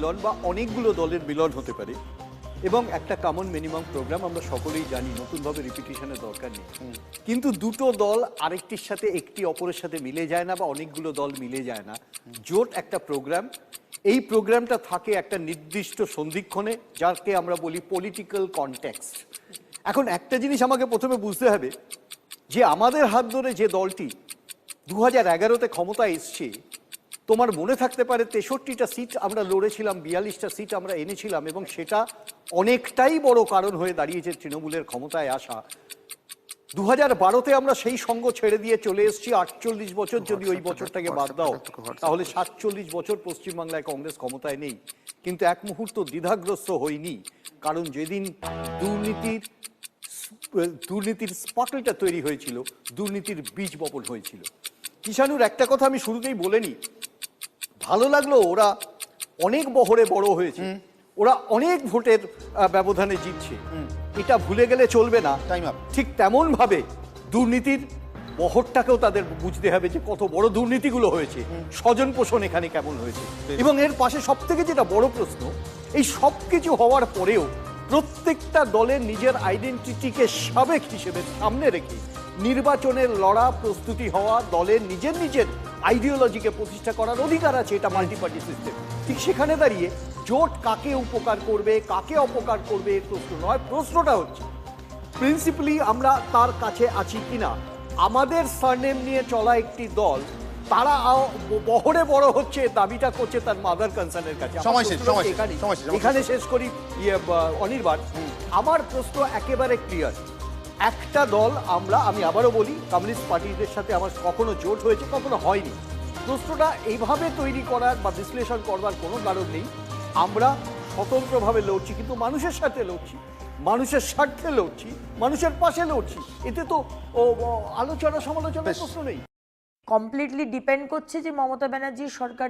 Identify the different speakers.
Speaker 1: মিলন বা অনেকগুলো দলের মিলন হতে পারে। এবং একটা কমন মিনিমাম প্রোগ্রাম আমরা সকলেই জানি নতুনভাবে রিপিটিশনের দরকার নেই। কিন্তু দুটো দল আরেকটির সাথে একটি অপরের সাথে মিলে যায় না বা অনেকগুলো দল মিলে যায় না। জোট একটা প্রোগ্রাম এই প্রোগ্রামটা থাকে একটা নির্দিষ্ট সন্ধিক্ষণে যাকে আমরা বলি পলিটিক্যাল কনটেক্সট এখন একটা জিনিস আমাকে প্রথমে বুঝতে হবে যে আমাদের হাত ধরে যে দলটি দু হাজার এগারোতে ক্ষমতায় এসছে তোমার মনে থাকতে পারে তেষট্টিটা সিট আমরা লড়েছিলাম বিয়াল্লিশটা সিট আমরা এনেছিলাম এবং সেটা অনেকটাই বড় কারণ হয়ে দাঁড়িয়েছে তৃণমূলের ক্ষমতায় আসা। দু হাজার বারোতে আমরা সেই সঙ্গ ছেড়ে দিয়ে চলে এসেছি আটচল্লিশ বছর যদি ওই বছরটাকে বাদ দাও তাহলে সাতচল্লিশ বছর পশ্চিমবাংলায় কংগ্রেস ক্ষমতায় নেই। কিন্তু এক মুহূর্ত দ্বিধাগ্রস্ত হয়নি কারণ যেদিন দুর্নীতির দুর্নীতির স্পটলটা তৈরি হয়েছিল দুর্নীতির বীজ বপন হয়েছিল। কিষানুর একটা কথা আমি শুরুতেই বলে নিই ভালো লাগল ওরা অনেক বহরে বড় হয়েছে। ওরা অনেক ভোটের ব্যবধানে জিতছে। এটা ভুলে গেলে চলবে না. ঠিক তেমন ভাবে দুর্নীতির বহরটাকেও তাদের বুঝতে হবে যে কত বড় দুর্নীতিগুলো হয়েছে। স্বজন পোষণ এখানে কেমন হয়েছে। এবং এর পাশে সব থেকে যেটা বড় প্রশ্ন এই সব কিছু হওয়ার পরেও প্রত্যেকটা দলের নিজের আইডেন্টিটিকে সাবেক হিসেবে সামনে রেখে নির্বাচনের লড়া প্রস্তুতি হওয়া দলের নিজের নিজের আইডিওলজিকে প্রতিষ্ঠা করার অধিকার আছে এটা মাল্টি পার্টি সিস্টেম ঠিক সেখানে দাঁড়িয়ে জোট কাকে উপকার করবে কাকে অপকার করবে এর প্রশ্ন নয় প্রশ্নটা হচ্ছে প্রিন্সিপালি আমরা তার কাছে আছি কিনা? আমাদের সারনেম নিয়ে চলা একটি দল তারা বহরে বড় হচ্ছে দাবিটা করছে তার মাদার কনসার্নের কাছে। এখানে শেষ করি ইয়ে, অনির্বাণ। আমার প্রশ্ন একেবারে ক্লিয়ার একটা দল আমরা আমি আবারও বলি কমিউনিস্ট পার্টিদের সাথে আমার কখনো জোট হয়েছে কখনো হয়নি। প্রশ্নটা এইভাবে তৈরি করার বা বিশ্লেষণ করবার কোনো কারণ নেই। আমরা স্বতন্ত্রভাবে লড়ছি কিন্তু মানুষের সাথে লড়ছি মানুষের স্বার্থে লড়ছি মানুষের পাশে লড়ছি। এতে তো আলোচনা সমালোচনার প্রশ্ন নেই।
Speaker 2: কমপ্লিটলি ডিপেন্ড করছে যে মমতা ব্যানার্জির সরকার